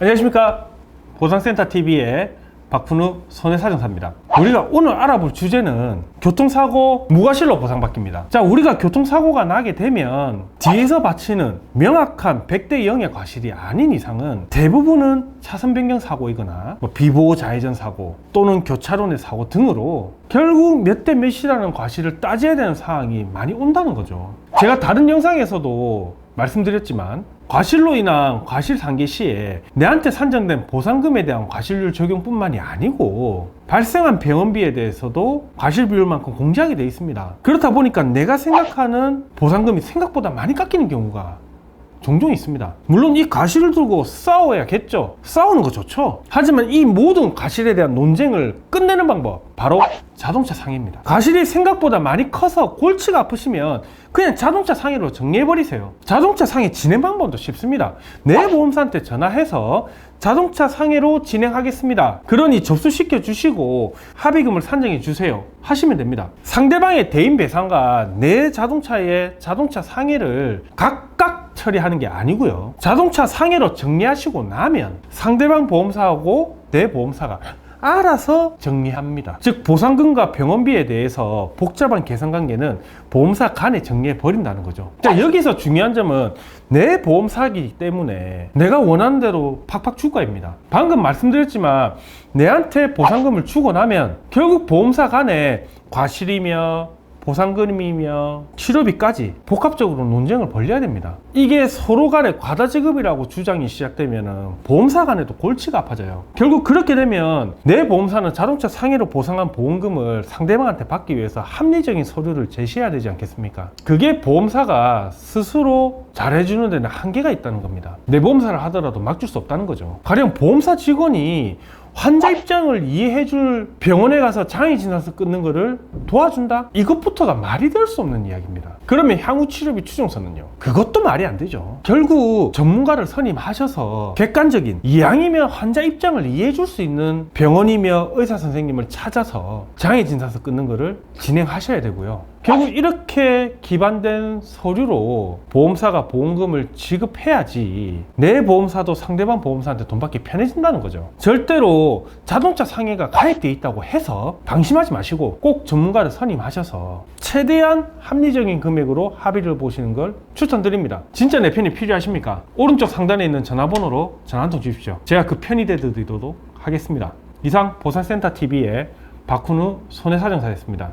안녕하십니까 보상센터 TV의 박fun우 손해사정사입니다. 우리가 오늘 알아볼 주제는 교통사고 무과실로 보상받기입니다. 자, 우리가 교통사고가 나게 되면 뒤에서 바치는 명확한 100대 0의 과실이 아닌 이상은 대부분은 차선 변경 사고이거나 뭐 비보호 좌회전 사고 또는 교차로 내 사고 등으로 결국 몇 대 몇이라는 과실을 따져야 되는 상황이 많이 온다는 거죠. 제가 다른 영상에서도 말씀드렸지만 과실로 인한 과실 상계 시에 내한테 산정된 보상금에 대한 과실률 적용뿐만이 아니고 발생한 병원비에 대해서도 과실 비율만큼 공제하게 되어 있습니다. 그렇다 보니까 내가 생각하는 보상금이 생각보다 많이 깎이는 경우가 종종 있습니다. 물론 이 과실을 두고 싸워야겠죠. 싸우는 거 좋죠. 하지만 이 모든 과실에 대한 논쟁을 끝내는 방법 바로 자동차 상해입니다. 과실이 생각보다 많이 커서 골치가 아프시면 그냥 자동차 상해로 정리해 버리세요. 자동차 상해 진행 방법도 쉽습니다. 내 보험사한테 전화해서 자동차 상해로 진행하겠습니다. 그러니 접수시켜 주시고 합의금을 산정해 주세요. 하시면 됩니다. 상대방의 대인 배상과 내 자동차의 자동차 상해를 각각 처리하는 게 아니고요. 자동차 상해로 정리하시고 나면 상대방 보험사하고 내 보험사가 알아서 정리합니다. 즉 보상금과 병원비에 대해서 복잡한 계산 관계는 보험사 간에 정리해 버린다는 거죠. 자 여기서 중요한 점은 내 보험사이기 때문에 내가 원하는 대로 팍팍 줄 거입니다. 방금 말씀드렸지만 내한테 보상금을 주고 나면 결국 보험사 간에 과실이며 보상금이며 치료비까지 복합적으로 논쟁을 벌려야 됩니다. 이게 서로 간의 과다 지급이라고 주장이 시작되면 보험사 간에도 골치가 아파져요. 결국 그렇게 되면 내 보험사는 자동차 상해로 보상한 보험금을 상대방한테 받기 위해서 합리적인 서류를 제시해야 되지 않겠습니까? 그게 보험사가 스스로 잘해주는 데는 한계가 있다는 겁니다. 내 보험사를 하더라도 막줄 수 없다는 거죠. 가령 보험사 직원이 환자 입장을 이해해줄 병원에 가서 장애 진단서 끊는 거를 도와준다? 이것부터가 말이 될 수 없는 이야기입니다. 그러면 향후 치료비 추정서는요? 그것도 말이 안 되죠. 결국 전문가를 선임하셔서 객관적인 이왕이면 환자 입장을 이해해줄 수 있는 병원이며 의사 선생님을 찾아서 장애 진단서 끊는 거를 진행하셔야 되고요. 결국 이렇게 기반된 서류로 보험사가 보험금을 지급해야지 내 보험사도 상대방 보험사한테 돈 받기 편해진다는 거죠. 절대로 자동차 상해가 가입되어 있다고 해서 방심하지 마시고 꼭 전문가를 선임하셔서 최대한 합리적인 금액으로 합의를 보시는 걸 추천드립니다. 진짜 내 편이 필요하십니까? 오른쪽 상단에 있는 전화번호로 전화 한 통 주십시오. 제가 그 편이 되드리도록 하겠습니다. 이상 보살센터 TV의 박훈우 손해사정사였습니다.